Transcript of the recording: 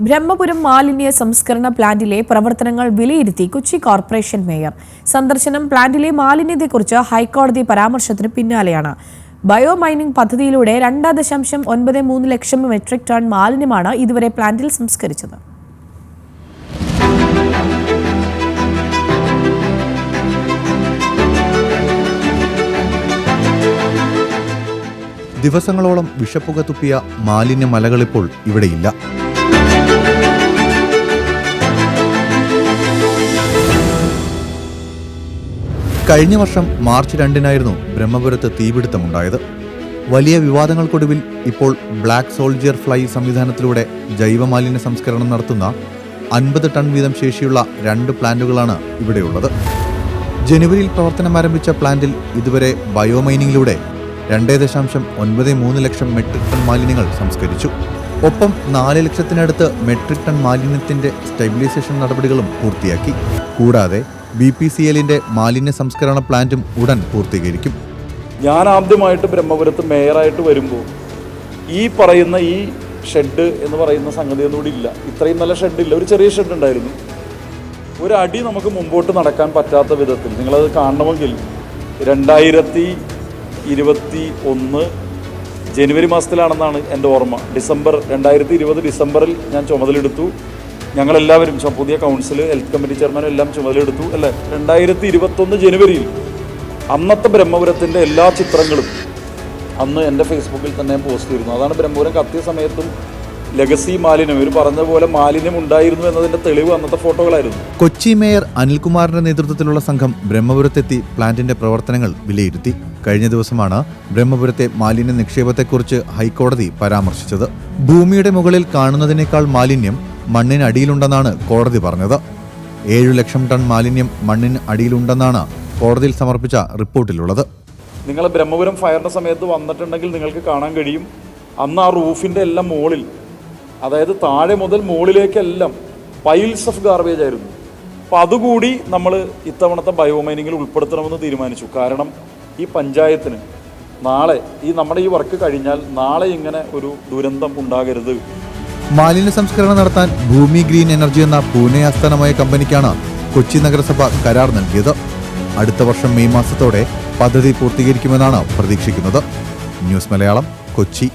ബ്രഹ്മപുരം മാലിന്യ സംസ്കരണ പ്ലാന്റിലെ പ്രവർത്തനങ്ങൾ വിലയിരുത്തി കൊച്ചി കോർപ്പറേഷൻ മേയർ. സന്ദർശനം പ്ലാന്റിലെ മാലിന്യത്തെക്കുറിച്ച് ഹൈക്കോടതി പരാമർശത്തിന് പിന്നാലെയാണ്. ബയോ മൈനിംഗ് പദ്ധതിയിലൂടെ രണ്ട് ദശാംശം ഒൻപത് മൂന്ന് ലക്ഷം മെട്രിക് ടൺ മാലിന്യമാണ് ഇതുവരെ പ്ലാന്റിൽ സംസ്കരിച്ചത്. ദിവസങ്ങളോളം വിഷപ്പുക തുപ്പിയ മാലിന്യ മലകളിപ്പോൾ ഇവിടെയില്ല. കഴിഞ്ഞ വർഷം മാർച്ച് രണ്ടിനായിരുന്നു ബ്രഹ്മപുരത്ത് തീപിടുത്തമുണ്ടായത്. വലിയ വിവാദങ്ങൾക്കൊടുവിൽ ഇപ്പോൾ ബ്ലാക്ക് സോൾജിയർ ഫ്ലൈ സംവിധാനത്തിലൂടെ ജൈവമാലിന്യ സംസ്കരണം നടത്തുന്ന അൻപത് ടൺ വീതം ശേഷിയുള്ള രണ്ട് പ്ലാന്റുകളാണ് ഇവിടെയുള്ളത്. ജനുവരിയിൽ പ്രവർത്തനം ആരംഭിച്ച പ്ലാന്റിൽ ഇതുവരെ ബയോമൈനിങ്ങിലൂടെ രണ്ടേ ദശാംശം ഒൻപത് മൂന്ന് ലക്ഷം മെട്രിക് ടൺ മാലിന്യങ്ങൾ സംസ്കരിച്ചു. ഒപ്പം നാല് ലക്ഷത്തിനടുത്ത് മെട്രിക് ടൺ മാലിന്യത്തിന്റെ സ്റ്റെബിലൈസേഷൻ നടപടികളും പൂർത്തിയാക്കി. കൂടാതെ ബി പി സി എല്ലിന്റെ മാലിന്യ സംസ്കരണ പ്ലാന്റും ഉടൻ പൂർത്തീകരിക്കും. ഞാൻ ആദ്യമായിട്ട് ബ്രഹ്മപുരത്ത് മേയറായിട്ട് വരുമ്പോൾ ഈ പറയുന്ന ഈ ഷെഡ് എന്ന് പറയുന്ന സംഗതിയൊന്നും കൂടി ഇല്ല. ഇത്രയും നല്ല ഇല്ല. ഒരു ചെറിയ ഷെഡ് ഉണ്ടായിരുന്നു. ഒരു അടി നമുക്ക് മുമ്പോട്ട് നടക്കാൻ പറ്റാത്ത വിധത്തിൽ നിങ്ങളത് കാണണമെങ്കിൽ രണ്ടായിരത്തി ഇരുപത്തി ഒന്ന് ജനുവരി മാസത്തിലാണെന്നാണ് എന്റെ ഓർമ്മ. ഡിസംബർ രണ്ടായിരത്തി ഇരുപത് ഡിസംബറിൽ ഞാൻ ചുമതലയെടുത്തു. ഞങ്ങളെല്ലാവരും പുതിയ കൗൺസിൽ ഹെൽത്ത് കമ്മിറ്റി ചെയർമാനും എല്ലാം ചുമതലയെടുത്തു അല്ലേ? രണ്ടായിരത്തി ഇരുപത്തൊന്ന് ജനുവരിയിൽ അന്നത്തെ ബ്രഹ്മപുരത്തിന്റെ എല്ലാ ചിത്രങ്ങളും അന്ന് എന്റെ ഫേസ്ബുക്കിൽ തന്നെ പോസ്റ്റ് ചെയ്തിരുന്നു. അതാണ് ബ്രഹ്മപുരം കത്തിയ സമയത്തും ലഗസി മാലിന്യം. ഇവർ പറഞ്ഞ പോലെ മാലിന്യം ഉണ്ടായിരുന്നു എന്നതിന്റെ തെളിവ് അന്നത്തെ ഫോട്ടോകളായിരുന്നു കൊച്ചി മേയർ അനിൽകുമാറിന്റെ നേതൃത്വത്തിലുള്ള സംഘം ബ്രഹ്മപുരത്തെത്തി പ്ലാന്റിന്റെ പ്രവർത്തനങ്ങൾ വിലയിരുത്തി. കഴിഞ്ഞ ദിവസമാണ് ബ്രഹ്മപുരത്തെ മാലിന്യ നിക്ഷേപത്തെക്കുറിച്ച് ഹൈക്കോടതി പരാമർശിച്ചത്. ഭൂമിയുടെ മുകളിൽ കാണുന്നതിനേക്കാൾ മാലിന്യം മണ്ണിനടിയിലുണ്ടെന്നാണ് കോടതി പറഞ്ഞത്. ഏഴു ലക്ഷം ടൺ മാലിന്യം മണ്ണിന് അടിയിലുണ്ടെന്നാണ് കോടതിയിൽ സമർപ്പിച്ച റിപ്പോർട്ടിലുള്ളത്. നിങ്ങൾ ബ്രഹ്മപുരം ഫയറിന്റെ സമയത്ത് വന്നിട്ടുണ്ടെങ്കിൽ നിങ്ങൾക്ക് കാണാൻ കഴിയും. അന്ന് ആ റൂഫിന്റെ എല്ലാം മുകളിൽ അതായത് താഴെ മുതൽ മുകളിലേക്കെല്ലാം പൈൽസ് ഓഫ് ഗാർബേജ് ആയിരുന്നു. അപ്പോൾ അതുകൂടി നമ്മൾ ഇത്തവണത്തെ ബയോമൈനിങ്ങിൽ ഉൾപ്പെടുത്തണമെന്ന് തീരുമാനിച്ചു. കാരണം ഈ പഞ്ചായത്തിന് നാളെ ഈ നമ്മുടെ ഈ വർക്ക് കഴിഞ്ഞാൽ നാളെ ഇങ്ങനെ ഒരു ദുരന്തം ഉണ്ടാകരുത്. മാലിന്യ സംസ്കരണം നടത്താൻ ഭൂമി ഗ്രീൻ എനർജി എന്ന പൂനെ ആസ്ഥാനമായ കമ്പനിക്കാണ് കൊച്ചി നഗരസഭ കരാർ നൽകിയത്. അടുത്ത വർഷം മെയ് മാസത്തോടെ പദ്ധതി പൂർത്തീകരിക്കുമെന്നാണ് പ്രതീക്ഷിക്കുന്നത്. ന്യൂസ് മലയാളം കൊച്ചി.